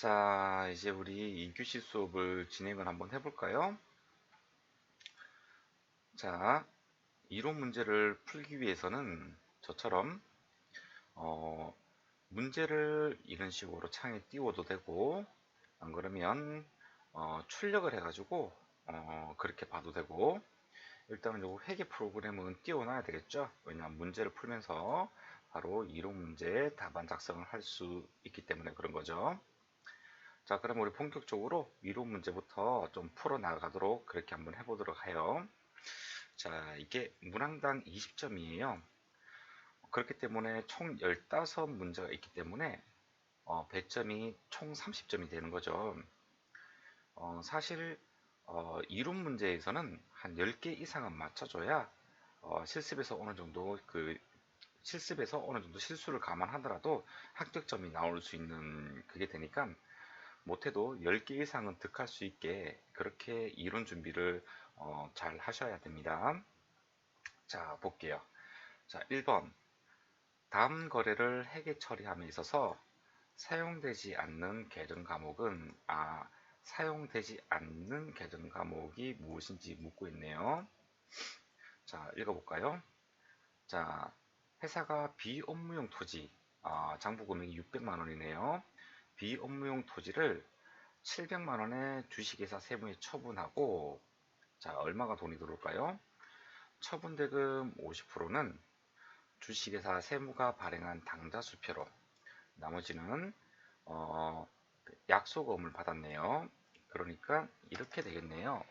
자, 이제 우리 2교시 수업을 진행을 한번 해볼까요? 자, 이론 문제를 풀기 위해서는 저처럼 어, 문제를 이런 식으로 창에 띄워도 되고 안 그러면 어, 출력을 해가지고 어, 그렇게 봐도 되고 일단은 요 회계 프로그램은 띄워놔야 되겠죠 왜냐하면 문제를 풀면서 바로 이론 문제 답안 작성을 할 수 있기 때문에 그런 거죠 자 그럼 우리 본격적으로 이론 문제부터 좀 풀어 나가도록 그렇게 한번 해보도록 해요. 자 이게 문항당 20점이에요. 그렇기 때문에 총 15문제가 있기 때문에 어, 배점이 총 30점이 되는 거죠. 어, 사실 어, 이론 문제에서는 한 10개 이상은 맞춰줘야 어, 실습에서 어느 정도 그 실습에서 어느 정도 실수를 감안하더라도 합격점이 나올 수 있는 그게 되니까 못해도 10개 이상은 득할 수 있게 그렇게 이론 준비를 어, 잘 하셔야 됩니다. 자 볼게요. 자 1번 다음 거래를 회계 처리함에 있어서 사용되지 않는 계정 과목은 아 사용되지 않는 계정 과목이 무엇인지 묻고 있네요. 자 읽어볼까요? 자 회사가 비업무용 토지 아, 장부 금액이 600만 원이네요. 비업무용 토지를 700만원의 주식회사 세무에 처분하고 자 얼마가 돈이 들어올까요? 처분대금 50%는 주식회사 세무가 발행한 당좌수표로 나머지는 어, 약속금을 받았네요. 그러니까 이렇게 되겠네요.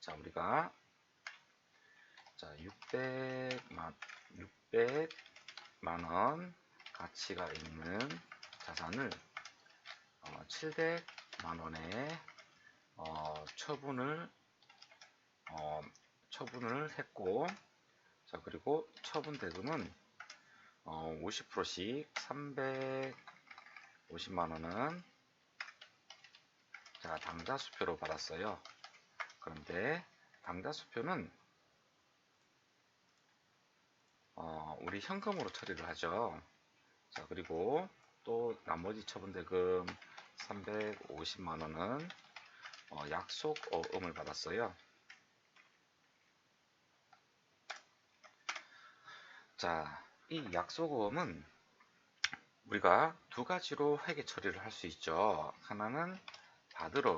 자 우리가 자 600만 600만원 가치가 있는 자산을 어, 700만 원에 어, 처분을 어, 처분을 했고 자 그리고 처분 대금은 어, 50%씩 350만 원은 자 당좌 수표로 받았어요. 그런데 당좌 수표는 어, 우리 현금으로 처리를 하죠. 자 그리고 또 나머지 처분대금 350만원은 어, 약속 어음을 받았어요. 자, 이 약속 어음은 우리가 두 가지로 회계 처리를 할 수 있죠. 하나는 받으럼,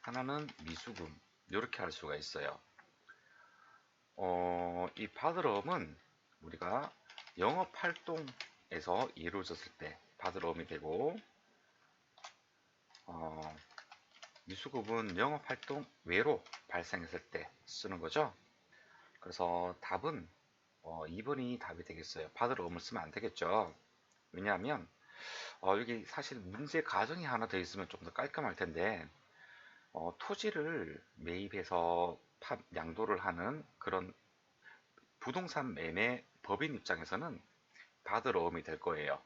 하나는 미수금 이렇게 할 수가 있어요. 어, 이 받으럼은 우리가 영업활동 에서 이루어졌을 때 받을 어음이 되고 어, 미수급은 영업활동 외로 발생했을 때 쓰는 거죠. 그래서 답은 어, 2번이 답이 되겠어요. 받을 어음을 쓰면 안 되겠죠. 왜냐하면 어, 여기 사실 문제 가정이 하나 더 있으면 좀 더 깔끔할 텐데 어, 토지를 매입해서 파, 양도를 하는 그런 부동산 매매 법인 입장에서는 받을 어음이 될 거예요.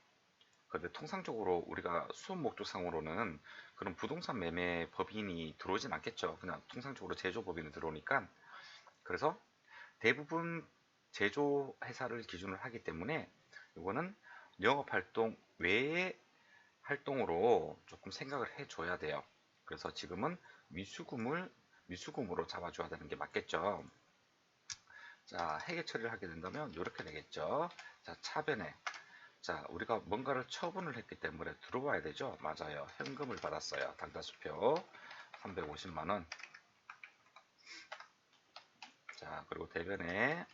근데 통상적으로 우리가 수업 목적상으로는 그런 부동산 매매 법인이 들어오진 않겠죠. 그냥 통상적으로 제조 법인이 들어오니까 그래서 대부분 제조 회사를 기준으로 하기 때문에 이거는 영업 활동 외의 활동으로 조금 생각을 해줘야 돼요. 그래서 지금은 미수금을 미수금으로 잡아줘야 되는 게 맞겠죠. 자, 해계 처리를 하게 된다면 이렇게 되겠죠. 자, 차변에 자, 우리가 뭔가를 처분을 했기 때문에 들어와야 되죠. 맞아요. 현금을 받았어요. 당가수표 350만 원. 자, 그리고 대변에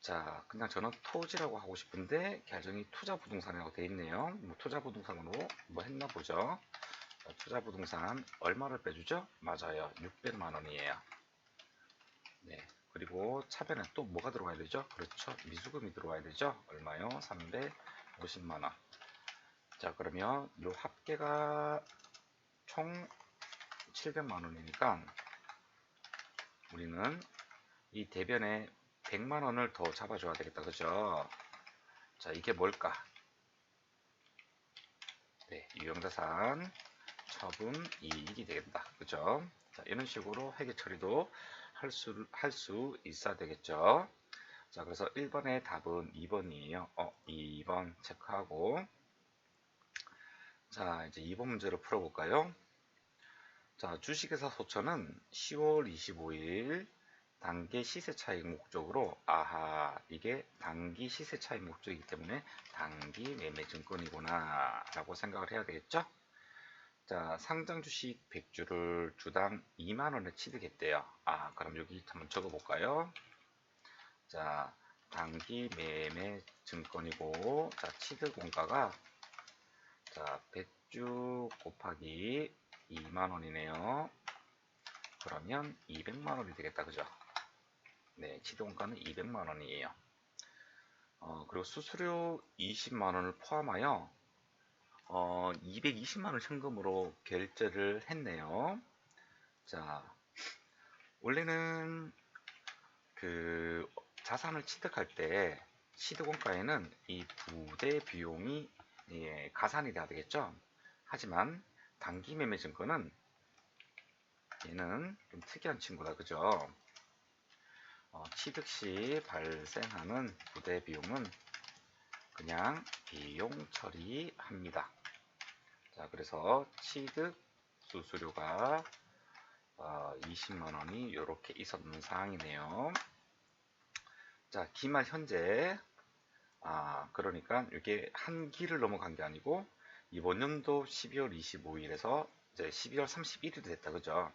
자, 그냥 저는 토지라고 하고 싶은데 계정이 투자 부동산이라고 되어 있네요. 뭐 투자 부동산으로 뭐 했나 보죠. 자, 투자 부동산 얼마를 빼주죠? 맞아요. 600만 원이에요. 네. 그리고 차변에 또 뭐가 들어가야 되죠? 그렇죠. 미수금이 들어와야 되죠. 얼마요? 350만원. 자, 그러면 요 합계가 총 700만원이니까 우리는 이 대변에 100만원을 더 잡아줘야 되겠다. 그죠? 자, 이게 뭘까? 네, 유형자산 처분 이익이 되겠다. 그죠? 자, 이런 식으로 회계 처리도 할 수, 할 수 있어야 되겠죠. 자, 그래서 1번의 답은 2번이에요. 어, 2번 체크하고. 자, 이제 2번 문제를 풀어볼까요? 자, 주식회사 소천은 10월 25일 단기 시세 차익 목적으로 아하 이게 단기 시세 차익 목적이기 때문에 단기 매매 증권이구나 라고 생각을 해야 되겠죠 자 상장 주식 100주를 주당 2만원에 취득했대요. 아 그럼 여기 한번 적어 볼까요? 자 단기 매매 증권이고 자 취득 원가가 자 100주 곱하기 2만원이네요. 그러면 200만원이 되겠다 그죠? 네, 지도원가는 200만원이에요. 어, 그리고 수수료 20만원을 포함하여 어, 220만원 현금으로 결제를 했네요. 자, 원래는 그 자산을 취득할 때 취득원가에는 이 부대 비용이 예, 가산이 돼야 되겠죠. 하지만 단기 매매 증권은 얘는 좀 특이한 친구다, 그죠? 어, 취득 시 발생하는 부대 비용은 그냥 비용 처리합니다. 자, 그래서 취득 수수료가 어, 20만 원이 이렇게 있었는 상황이네요. 자, 기말 현재 아, 그러니까 이게 한 기를 넘어간 게 아니고 이번 연도 12월 25일에서 이제 12월 31일이 됐다. 그죠?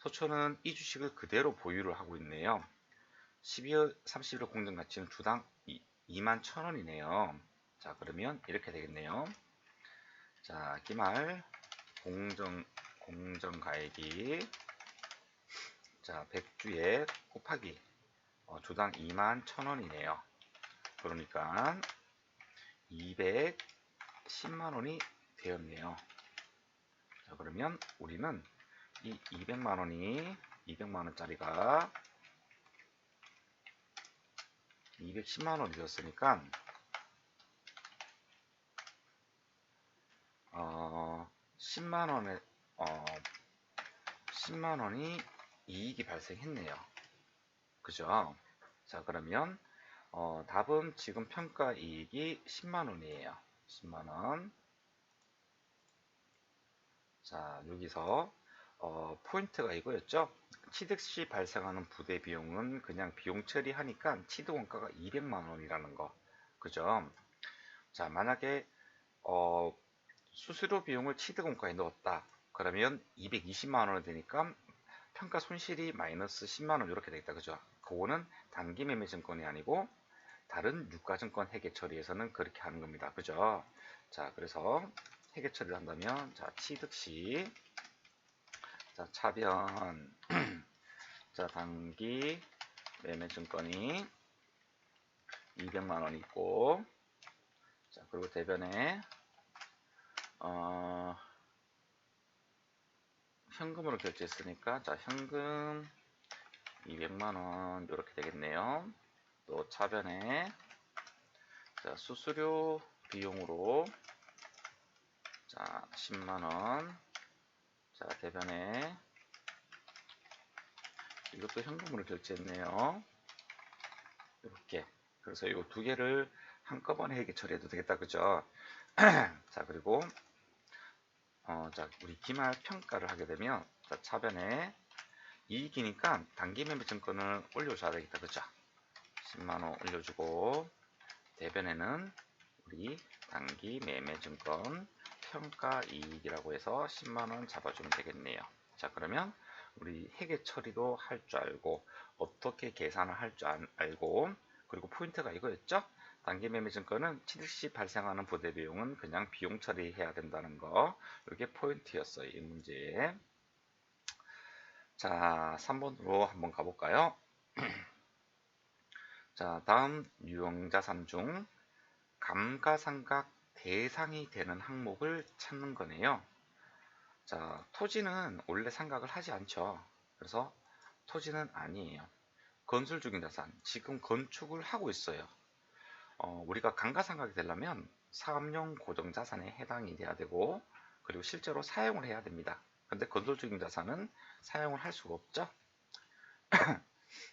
소초는 이 주식을 그대로 보유를 하고 있네요. 12월 30일 공정 가치는 주당 2만 천원이네요. 자, 그러면 이렇게 되겠네요. 자, 기말 공정 공정 가액이 자, 100주에 곱하기 어, 주당 2만 천원이네요. 그러니까 210만 원이 되었네요. 자, 그러면 우리는 이 200만 원이 200만 원짜리가 210만 원이 되었으니까 어, 10만 원에 어, 10만 원이 이익이 발생했네요. 그죠? 자, 그러면 어, 답은 지금 평가 이익이 10만 원이에요. 10만 원. 자, 여기서 어, 포인트가 이거였죠? 취득 시 발생하는 부대 비용은 그냥 비용 처리하니까 취득 원가가 200만 원이라는 거. 그죠? 자, 만약에 어, 수수료 비용을 취득 원가에 넣었다. 그러면 220만 원이 되니까 평가 손실이 마이너스 10만 원 이렇게 되겠다. 그죠? 그거는 단기 매매 증권이 아니고 다른 유가증권 회계 처리에서는 그렇게 하는 겁니다. 그죠? 자, 그래서 회계 처리를 한다면 자, 취득 시 자, 차변. 자, 단기 매매 증권이 200만 원 있고, 자, 그리고 대변에, 어, 현금으로 결제했으니까, 자, 현금 200만원, 이렇게 되겠네요. 또 차변에, 자, 수수료 비용으로, 자, 10만원, 자, 대변에 이것도 현금으로 결제했네요. 이렇게. 그래서 이거 두 개를 한꺼번에 회계 처리해도 되겠다. 그죠? 자, 그리고 어, 자, 우리 기말 평가를 하게 되면 자, 차변에 이익이니까 단기 매매 증권을 올려줘야 되겠다. 그죠? 10만원 올려주고 대변에는 우리 단기 매매 증권 평가 이익이라고 해서 10만원 잡아주면 되겠네요. 자 그러면 우리 회계 처리도 할 줄 알고 어떻게 계산을 할 줄 알고 그리고 포인트가 이거였죠. 단기 매매 증권은 취득 시 발생하는 부대 비용은 그냥 비용 처리해야 된다는 거 이게 포인트였어요. 이 문제. 자 3번으로 한번 가볼까요? 자 다음 유형자산 중 감가상각 대상이 되는 항목을 찾는 거네요. 자, 토지는 원래 상각을 하지 않죠. 그래서 토지는 아니에요. 건설 중인 자산, 지금 건축을 하고 있어요. 어, 우리가 감가상각이 되려면 사업용 고정자산에 해당이 돼야 되고 그리고 실제로 사용을 해야 됩니다. 근데 건설 중인 자산은 사용을 할 수가 없죠.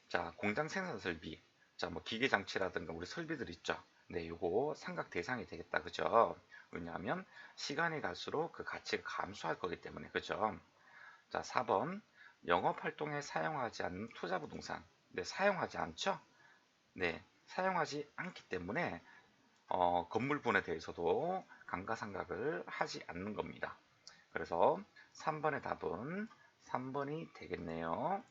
자, 공장 생산 설비. 자, 뭐 기계 장치라든가 우리 설비들 있죠. 네, 요거 삼각 대상이 되겠다. 그죠? 왜냐하면 시간이 갈수록 그 가치가 감소할 거기 때문에. 그죠? 자, 4번. 영업 활동에 사용하지 않는 투자 부동산. 네, 사용하지 않죠? 네, 사용하지 않기 때문에 어, 건물분에 대해서도 감가상각을 하지 않는 겁니다. 그래서 3번의 답은 3번이 되겠네요.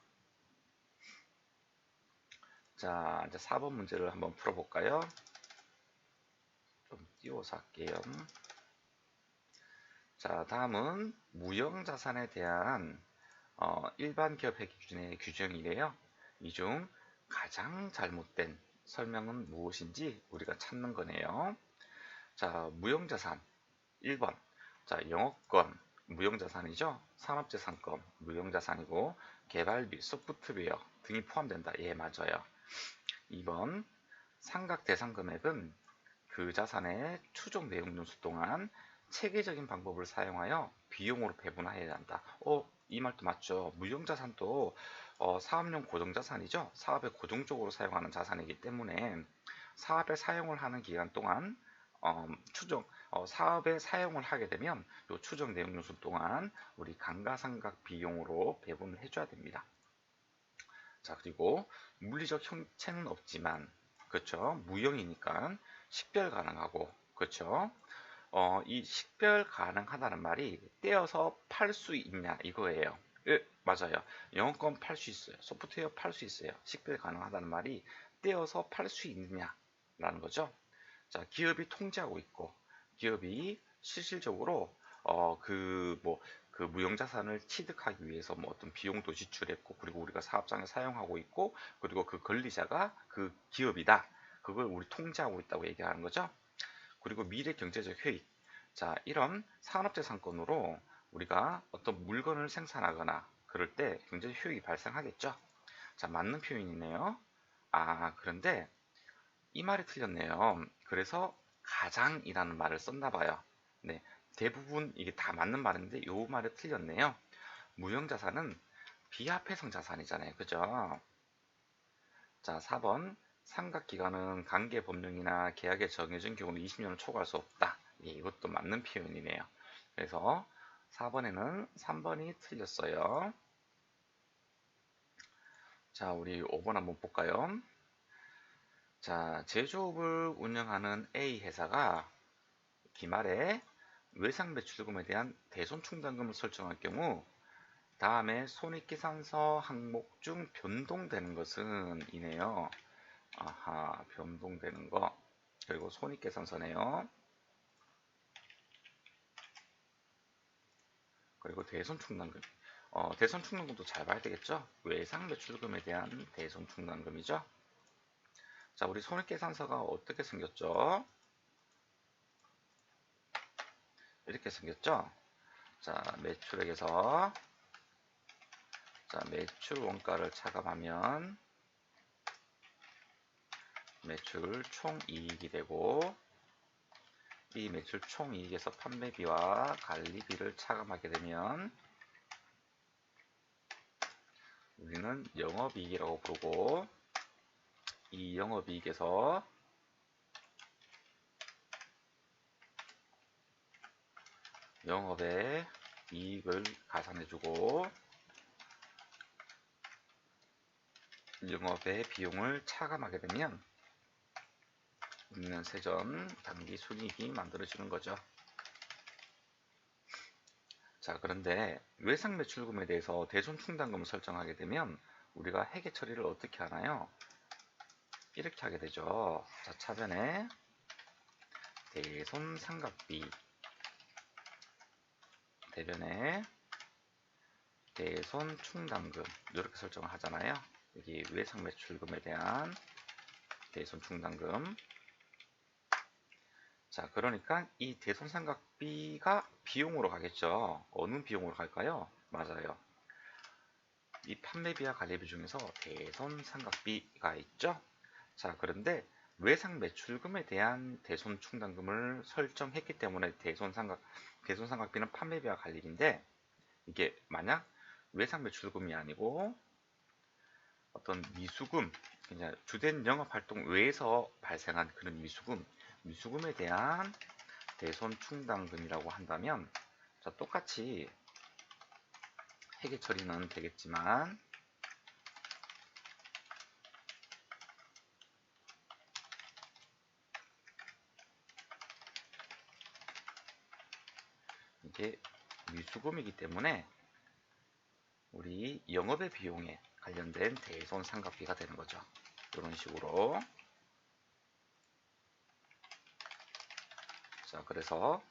자, 이제 4번 문제를 한번 풀어볼까요? 좀 띄워서 할게요. 자, 다음은 무형자산에 대한 어, 일반 기업 회계 기준의 규정이래요. 이 중 가장 잘못된 설명은 무엇인지 우리가 찾는 거네요. 자, 무형자산 1번. 자, 영업권 무형자산이죠. 산업재산권 무형자산이고 개발비, 소프트웨어 등이 포함된다. 예, 맞아요. 2번. 상각 대상 금액은 그 자산의 추정 내용 연수 동안 체계적인 방법을 사용하여 비용으로 배분해야 한다. 어, 이 말도 맞죠. 무형자산도 어, 사업용 고정자산이죠. 사업에 고정적으로 사용하는 자산이기 때문에 사업에 사용을 하는 기간 동안 어, 추정 어, 사업에 사용을 하게 되면 요 추정 내용 요소 동안 우리 감가상각 비용으로 배분을 해줘야 됩니다. 자 그리고 물리적 형체는 없지만 그렇죠 무형이니까 식별 가능하고 그렇죠 어, 이 식별 가능하다는 말이 떼어서 팔 수 있냐 이거예요. 예, 맞아요. 영어권 팔 수 있어요. 소프트웨어 팔 수 있어요. 식별 가능하다는 말이 떼어서 팔 수 있느냐라는 거죠. 자, 기업이 통제하고 있고 기업이 실질적으로 어, 그 뭐 그 무형자산을 취득하기 위해서 뭐 어떤 비용도 지출했고 그리고 우리가 사업장에 사용하고 있고 그리고 그 권리자가 그 기업이다. 그걸 우리 통제하고 있다고 얘기하는 거죠. 그리고 미래 경제적 효익. 자, 이런 산업재산권으로 우리가 어떤 물건을 생산하거나 그럴 때 경제 효익이 발생하겠죠. 자, 맞는 표현이네요. 아, 그런데 이 말이 틀렸네요. 그래서 가장이라는 말을 썼나 봐요. 네, 대부분 이게 다 맞는 말인데 요 말이 틀렸네요. 무형자산은 비합회성 자산이잖아요. 그죠? 자, 4번 삼각기간은 관계 법령이나 계약에 정해진 경우는 20년을 초과할 수 없다. 예, 이것도 맞는 표현이네요. 그래서 4번에는 3번이 틀렸어요. 자, 우리 5번 한번 볼까요? 자, 제조업을 운영하는 A 회사가 기말에 외상 매출금에 대한 대손 충당금을 설정할 경우 다음에 손익계산서 항목 중 변동되는 것은 이네요. 아하 변동되는 거 그리고 손익계산서네요 그리고 대손 충당금. 어, 대손 충당금도 잘 봐야 되겠죠? 외상 매출금에 대한 대손 충당금이죠? 자 우리 손익계산서가 어떻게 생겼죠? 이렇게 생겼죠? 자 매출액에서. 자 매출 원가를 차감하면 매출 총 이익이 되고 이 매출 총이익에서 판매비와 관리비를 차감하게 되면 우리는 영업이익이라고 부르고 이 영업이익에서 영업의 이익을 가산해주고 영업의 비용을 차감하게 되면 있는 세전 단기 순이익이 만들어지는 거죠. 자 그런데 외상 매출금에 대해서 대손 충당금을 설정하게 되면 우리가 회계 처리를 어떻게 하나요? 이렇게 하게 되죠. 자 차변에 대손 삼각비 대변에 대손 충당금 이렇게 설정을 하잖아요. 여기 외상 매출금에 대한 대손 충당금 자, 그러니까 이 대손삼각비가 비용으로 가겠죠. 어느 비용으로 갈까요? 맞아요. 이 판매비와 관리비 중에서 대손삼각비가 있죠. 자, 그런데 외상 매출금에 대한 대손 충당금을 설정했기 때문에 대손삼각 대손삼각비는 판매비와 관리비인데 이게 만약 외상 매출금이 아니고 어떤 미수금 그냥 주된 영업 활동 외에서 발생한 그런 미수금, 미수금에 대한 대손 충당금이라고 한다면 자, 똑같이 회계 처리는 되겠지만 이게 미수금이기 때문에 우리 영업의 비용에 관련된 대손 삼각비가 되는 거죠. 이런 식으로 자 그래서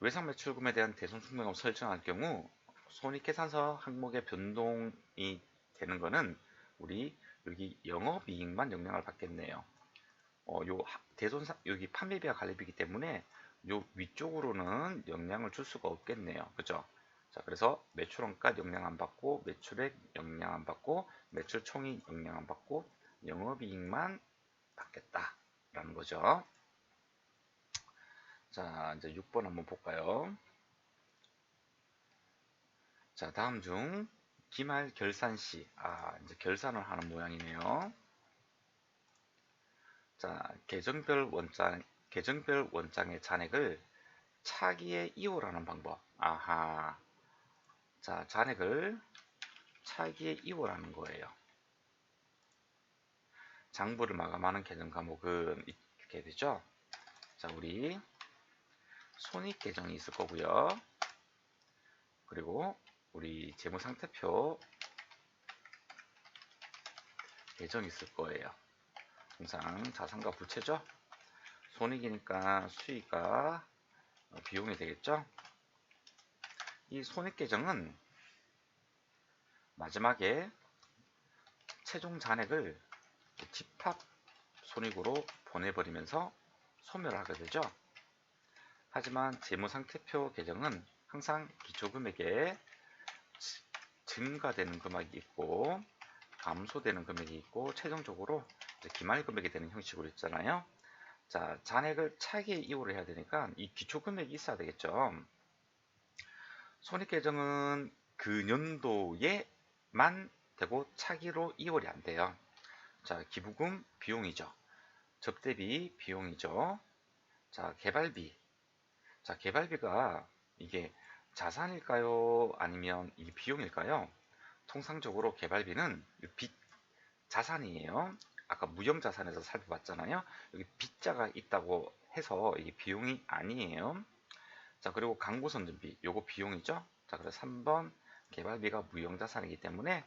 외상 매출금에 대한 대손 충당금 설정할 경우 손익계산서 항목의 변동이 되는 거는 우리 여기 영업이익만 영향을 받겠네요. 어, 요 하- 대손 사- 여기 판매비와 관리비이기 때문에 요 위쪽으로는 영향을 줄 수가 없겠네요. 그죠? 자, 그래서 매출원가 영향 안 받고 매출액 영향 안 받고 매출 총이 영향 안 받고 영업이익만 받겠다 라는 거죠. 자, 이제 6번 한번 볼까요? 자, 다음 중 기말 결산 시, 아, 이제 결산을 하는 모양이네요. 자, 계정별 원장, 계정별 원장의 잔액을 차기에 이월하는 방법. 아하. 자, 잔액을 차기에 이월하는 거예요. 장부를 마감하는 계정 과목은 이렇게 되죠. 자, 우리 손익 계정이 있을 거고요. 그리고 우리 재무상태표 계정이 있을 거예요. 항상 자산과 부채죠. 손익이니까 수익과 어, 비용이 되겠죠. 이 손익 계정은 마지막에 최종 잔액을 집합 손익으로 보내버리면서 소멸하게 되죠. 하지만 재무상태표 계정은 항상 기초금액에 증가되는 금액이 있고 감소되는 금액이 있고 최종적으로 기말 금액이 되는 형식으로 있잖아요. 자, 잔액을 차기에 이월을 해야 되니까 이 기초 금액이 있어야 되겠죠. 손익 계정은 그 연도에만 되고 차기로 이월이 안 돼요. 자, 기부금 비용이죠. 접대비 비용이죠. 자, 개발비. 자, 개발비가 이게 자산일까요? 아니면 이게 비용일까요? 통상적으로 개발비는 빚 자산이에요. 아까 무형 자산에서 살펴봤잖아요. 여기 빚자가 있다고 해서 이게 비용이 아니에요. 자, 그리고 광고선전비, 요거 비용이죠. 자, 그래서 3번 개발비가 무형자산이기 때문에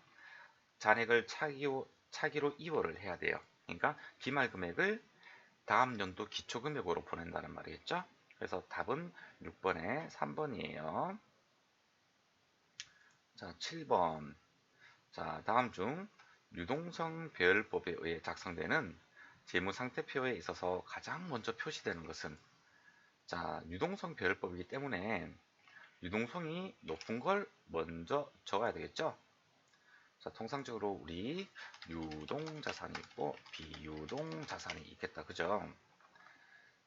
잔액을 차기로, 차기로 이월을 해야 돼요. 그러니까 기말 금액을 다음 연도 기초금액으로 보낸다는 말이겠죠. 그래서 답은 6번에 3번이에요. 자, 7번. 자, 다음 중 유동성 배열법에 의해 작성되는 재무상태표에 있어서 가장 먼저 표시되는 것은 자, 유동성 배열법이기 때문에 유동성이 높은 걸 먼저 적어야 되겠죠? 자, 통상적으로 우리 유동 자산이 있고 비유동 자산이 있겠다. 그죠?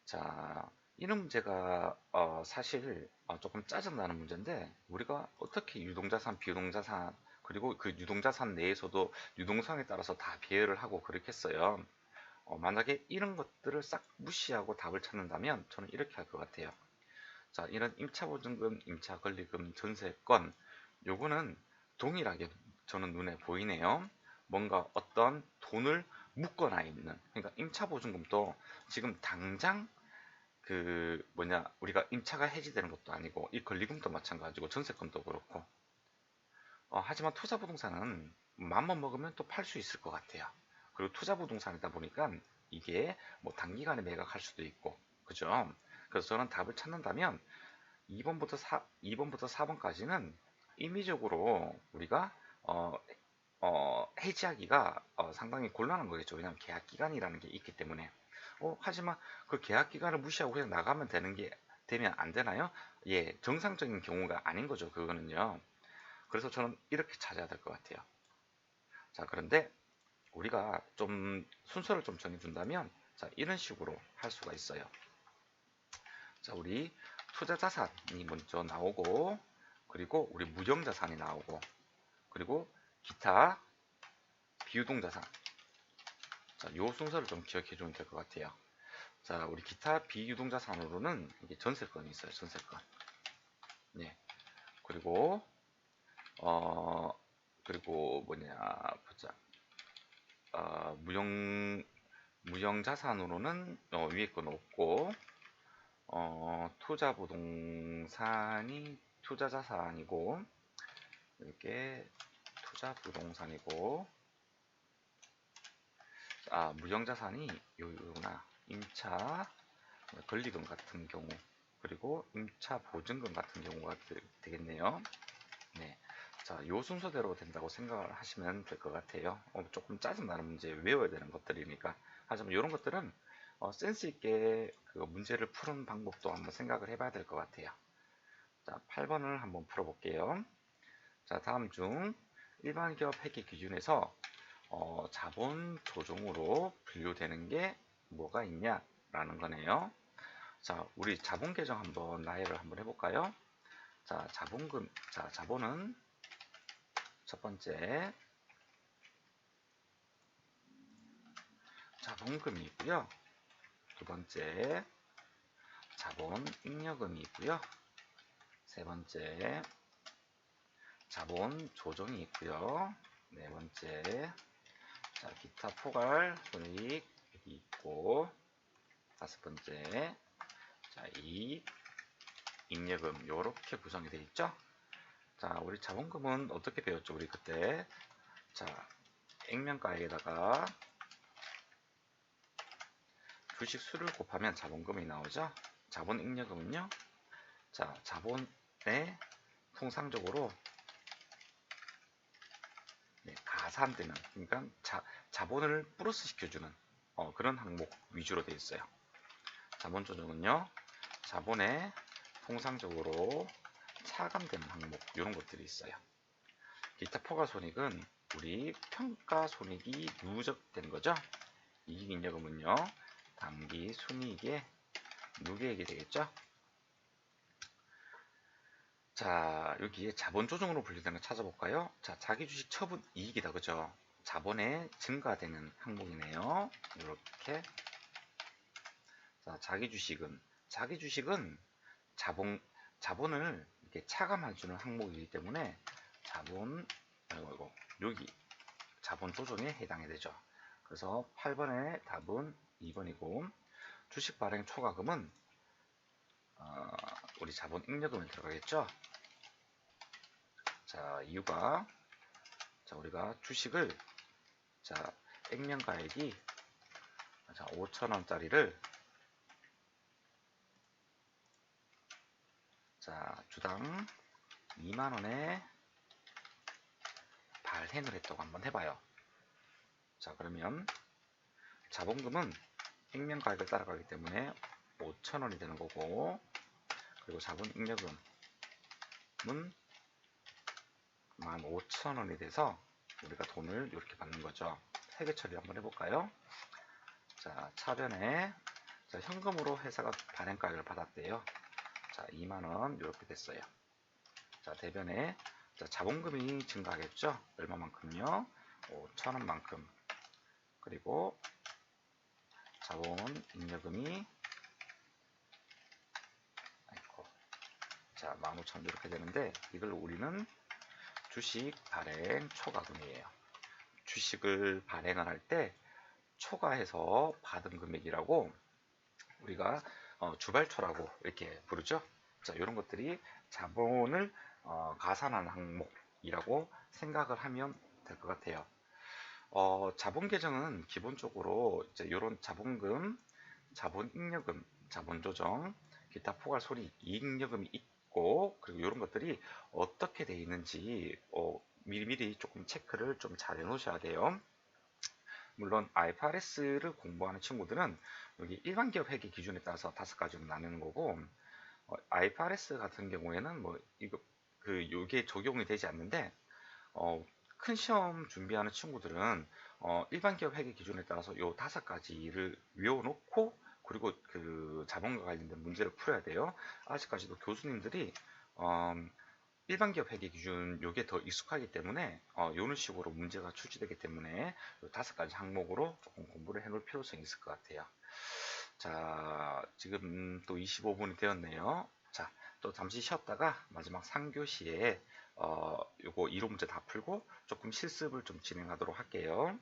자, 이런 문제가 어, 사실 어, 조금 짜증나는 문제인데 우리가 어떻게 유동자산, 비유동자산 그리고 그 유동자산 내에서도 유동성에 따라서 다 배열을 하고 그렇겠어요. 어, 만약에 이런 것들을 싹 무시하고 답을 찾는다면 저는 이렇게 할 것 같아요. 자, 이런 임차보증금, 임차권리금, 전세권 요거는 동일하게 저는 눈에 보이네요. 뭔가 어떤 돈을 묶어놔 있는 그러니까 임차보증금도 지금 당장 그 뭐냐 우리가 임차가 해지되는 것도 아니고 이 권리금도 마찬가지고 전세금도 그렇고 어, 하지만 투자부동산은 맘만 먹으면 또 팔 수 있을 것 같아요. 그리고 투자 부동산이다 보니까 이게 뭐 단기간에 매각할 수도 있고 그죠? 그래서 저는 답을 찾는다면 2번부터 4, 2번부터 4번까지는 임의적으로 우리가 어, 어, 해지하기가 어, 상당히 곤란한 거겠죠. 왜냐하면 계약 기간이라는 게 있기 때문에. 어, 하지만 그 계약 기간을 무시하고 그냥 나가면 되는 게 되면 안 되나요? 예, 정상적인 경우가 아닌 거죠. 그거는요. 그래서 저는 이렇게 찾아야 될 것 같아요. 자, 그런데 우리가 좀 순서를 좀 정해준다면 자, 이런 식으로 할 수가 있어요. 자, 우리 투자 자산이 먼저 나오고 그리고 우리 무형 자산이 나오고 그리고 기타 비유동 자산 자, 요 순서를 좀 기억해 주면 될 것 같아요. 자, 우리 기타 비유동자산으로는 이게 전세권이 있어요. 전세권. 네. 그리고 어 그리고 뭐냐 보자. 어, 무형 무형 자산으로는 어, 위에 건 없고 어, 투자 부동산이 투자 자산이고 이렇게 투자 부동산이고 아 무형 자산이 요구나 임차 권리금 같은 경우 그리고 임차 보증금 같은 경우가 되, 겠네요 네. 자, 요 순서대로 된다고 생각을 하시면 될 것 같아요. 어, 조금 짜증나는 문제 외워야 되는 것들이니까. 하지만 이런 것들은 어, 센스 있게 그 문제를 푸는 방법도 한번 생각을 해봐야 될 것 같아요. 자, 8번을 한번 풀어볼게요. 자, 다음 중 일반 기업 회계 기준에서 어, 자본 조정으로 분류되는 게 뭐가 있냐라는 거네요. 자, 우리 자본 계정 한번 나열을 한번 해볼까요? 자, 자본금, 자, 자본은 첫 번째 자본금이 있고요. 두 번째 자본 잉여금이 있고요. 세 번째 자본 조정이 있고요. 네 번째 자 기타 포괄 손익 여기 있고 다섯 번째 자이 잉여금 이렇게 구성이 되어 있죠. 자, 우리 자본금은 어떻게 배웠죠? 우리 그때. 자, 액면가액에다가 주식 수를 곱하면 자본금이 나오죠? 자본 잉여금은요? 자, 자본에 통상적으로 네, 가산되는, 그러니까 자, 자본을 플러스 시켜주는 어, 그런 항목 위주로 되어 있어요. 자본 조정은요, 자본에 통상적으로 차감되는 항목 이런 것들이 있어요. 기타 포괄 손익은 우리 평가 손익이 누적된 거죠. 이익잉여금은요. 당기 순이익의 누계액이 되겠죠. 자 여기에 자본 조정으로 분류되는 거 찾아볼까요? 자 자기 주식 처분 이익이다 그죠? 자본에 증가되는 항목이네요. 이렇게 자 자기 주식은 자기 주식은 자본 자본을 이렇게 차감해주는 항목이기 때문에 자본 아이고 여기 자본 조정에 해당이 되죠. 그래서 8번의 답은 2번이고 주식 발행 초과금은 어, 우리 자본 잉여금에 들어가겠죠. 자 이유가 자 우리가 주식을 자 액면가액이 자 5천원짜리를 자, 주당 2만원에 발행을 했다고 한번 해봐요. 자, 그러면 자본금은 액면 가격을 따라가기 때문에 5천원이 되는 거고, 그리고 자본 잉여금은 15,000원이 돼서 우리가 돈을 이렇게 받는 거죠. 회계 처리 한번 해볼까요? 자, 차변에 자, 현금으로 회사가 발행가격을 받았대요. 자, 2만원 이렇게 됐어요. 자, 대변에 자, 자본금이 증가하겠죠? 얼마만큼요? 5천원만큼. 그리고 자본 잉여금이 아이고, 자, 15,000원 이렇게 되는데 이걸 우리는 주식 발행 초과금이에요. 주식을 발행을 할 때 초과해서 받은 금액이라고 우리가 어, 주발초라고 이렇게 부르죠. 자, 이런 것들이 자본을 어, 가산하는 항목이라고 생각을 하면 될 것 같아요. 어, 자본 계정은 기본적으로 이제 이런 자본금, 자본 잉여금, 자본 조정, 기타 포괄 소리 이익여금이 있고 그리고 이런 것들이 어떻게 되어 있는지 어, 미리미리 조금 체크를 좀 잘 해놓으셔야 돼요. 물론 IFRS를 공부하는 친구들은 여기 일반 기업 회계 기준에 따라서 다섯 가지로 나누는 거고 어, IFRS 같은 경우에는 뭐 이거 그 요게 적용이 되지 않는데 어, 큰 시험 준비하는 친구들은 어, 일반 기업 회계 기준에 따라서 요 다섯 가지를 외워놓고 그리고 그 자본과 관련된 문제를 풀어야 돼요. 아직까지도 교수님들이 어, 일반 기업 회계 기준 요게 더 익숙하기 때문에 어, 요런 식으로 문제가 출제되기 때문에 요 다섯 가지 항목으로 조금 공부를 해 놓을 필요성이 있을 것 같아요. 자, 지금 또 25분이 되었네요. 자, 또 잠시 쉬었다가 마지막 3교시에 어, 요거 이론 문제 다 풀고 조금 실습을 좀 진행하도록 할게요.